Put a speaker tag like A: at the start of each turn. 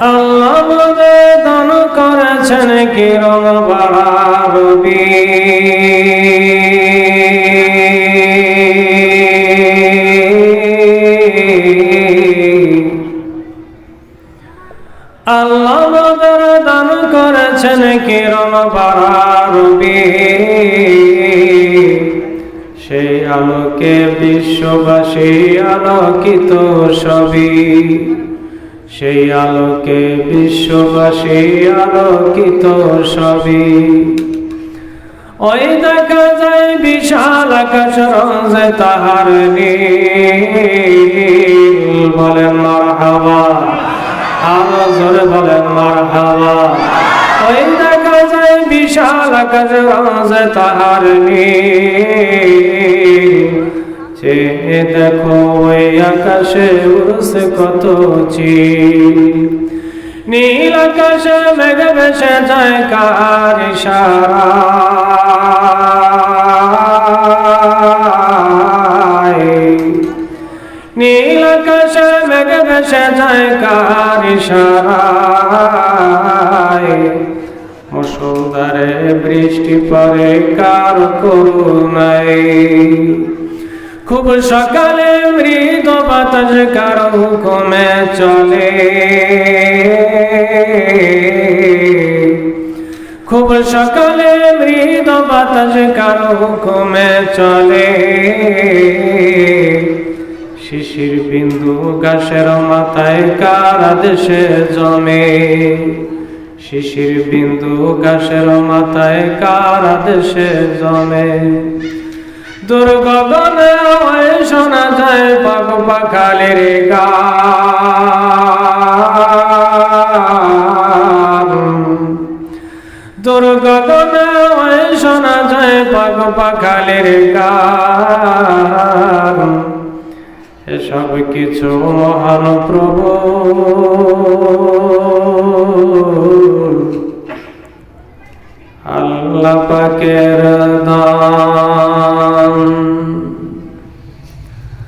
A: আল্লাহ আমাদের দান করেছেন কিরণ বাড়াবি আল্লাহ আমাদের দান করেছেন কিরণ বাড়াবি সেই আলোকে বিশ্ববাসী আলোকিত সবই। সেই আলোকে বিশ্ববাসী আলোকিত সবই। ওই দেখা যায় বিশাল আকাশ রঞ্জে তাহার বলেন মার হাওয়া আরও জোরে বলেন মার হাওয়া ওই দেখা যায় বিশাল আকাশ রঞ্জে তাহার সে দেখো, ওই আকাশে উড়ছে কত চিল নীল আকাশে মেঘ ভেসে যায় কার ইশারায় নীল আকাশে মেঘ ভেসে যায় কার মুসলধারে বৃষ্টি পরে কার করুণায়। খুব সকালে মৃদ বাতাস কারও হুকুমে চলে। খুব সকালে মৃদ বাতাস কারও হুকুমে চলে। শিশির বিন্দু গাছের মাথায় কার আদেশে জমে। শিশির বিন্দু গাছের মাথায় কার আদেশে জমে। পাক পাখালের গান। দুর্গগনে হয়ে শোনা যায় পাক পাখালের গান। এসব কিছু মহান প্রভু আল্লাহ পাকের দান।